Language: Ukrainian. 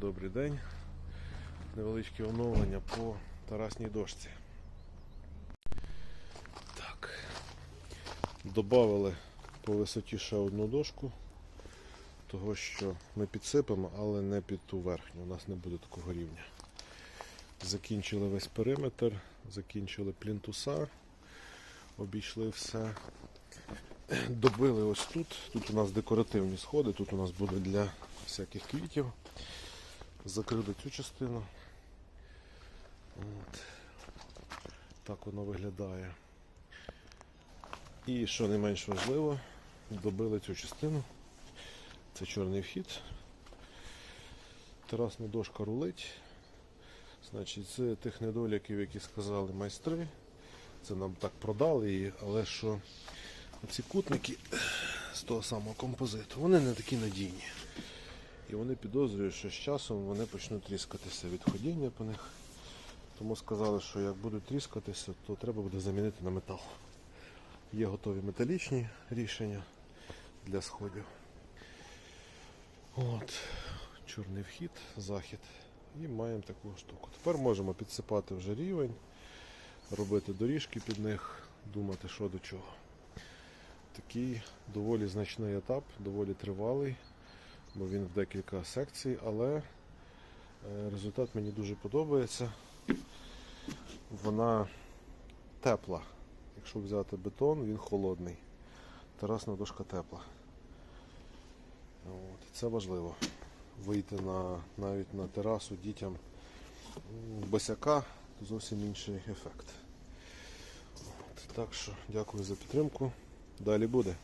Добрий день. Невеличке оновлення по тарасній дошці. Так. Добавили по висоті ще одну дошку, того що ми підсипемо, але не під ту верхню. У нас не буде такого рівня. Закінчили весь периметр, закінчили плінтуса, обійшли все. Добили ось тут. Тут у нас декоративні сходи, тут у нас буде для всяких квітів. Закрили цю частину. От. Так воно виглядає. І що не менш важливо, добили цю частину. Це чорний вхід. Терасна дошка рулить. Значить, з тих недоліків, які сказали майстри, це нам так продали її, але що ці кутники з того самого композиту, вони не такі надійні. І вони підозрюють, що з часом вони почнуть тріскатися від ходіння по них. Тому сказали, що як будуть тріскатися, то треба буде замінити на метал. Є готові металічні рішення для сходів. От, чорний вхід, захід. І маємо таку штуку. Тепер можемо підсипати вже рівень, робити доріжки під них, думати, що до чого. Такий доволі значний етап, доволі тривалий, бо він в декілька секцій, але е, результат мені дуже подобається. Вона тепла. Якщо взяти бетон, він холодний. Терасна дошка тепла. От. Це важливо. Вийти на, навіть на терасу дітям босяка то зовсім інший ефект. От. Так що дякую за підтримку. Далі буде.